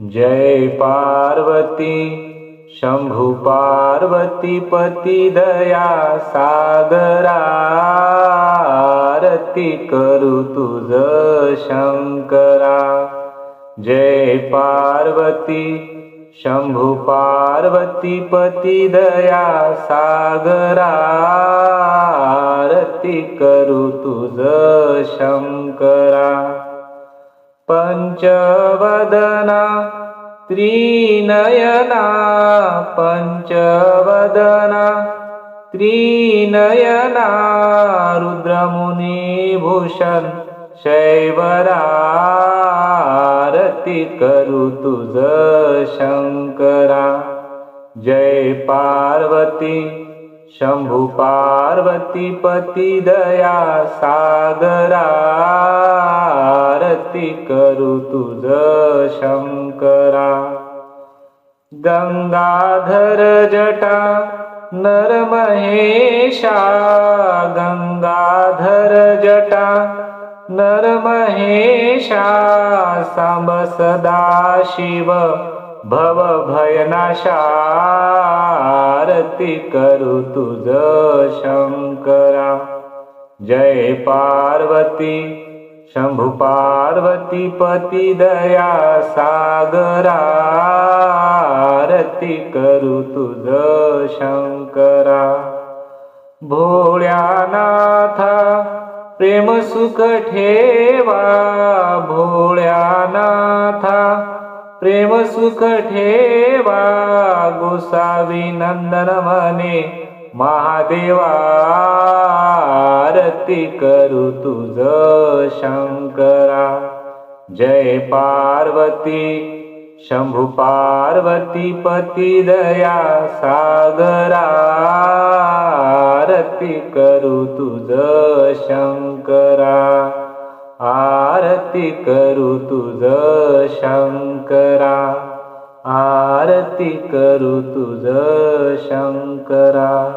जय पार्वती शंभु पार्वती पती दया सागरारती करू तुझ शंकरा. जय पार्वती शंभु पार्वती पती दया सागरारती करू तुझ शंकरा. पञ्चवदना त्रीनयना पञ्चवदना त्रीनयना रुद्रमुनिभूषण शैवरारति करु तुज शङ्करा। जय पार्वती शम्भु पार्वती पति दया सागरारति करु तुज शङ्करा। गङ्गाधर जटा नरमहेशा गङ्गाधर जटा नरमहेशा साम्ब सदा शिव भव भयनाशारति करु तुज शङ्करा। जय पार्वती शम्भु पार्वती पति दया सागरारति करु तुज शङ्करा। भोळ्यानाथा प्रेम सुख ठेवा। भोळ्यानाथा प्रेम सुख ठेवा गोसावी नंदन मने महादेवारती करू तुझ शंकरा. जय पार्वती शंभु पार्वती पती दया सागरारती करू तुझ शंकरा. आरती करू तुझ शंकरा. आरती करू तुझ शंकरा.